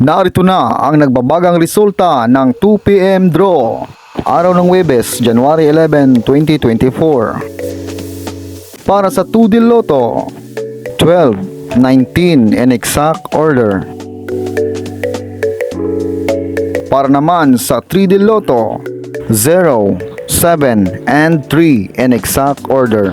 Narito na ang nagbabagang resulta ng 2pm draw. Araw ng Webes, January 11, 2024. Para sa 2D Lotto, 12, 19 in exact order. Para naman sa 3D Lotto, 0, 7, and 3 in exact order.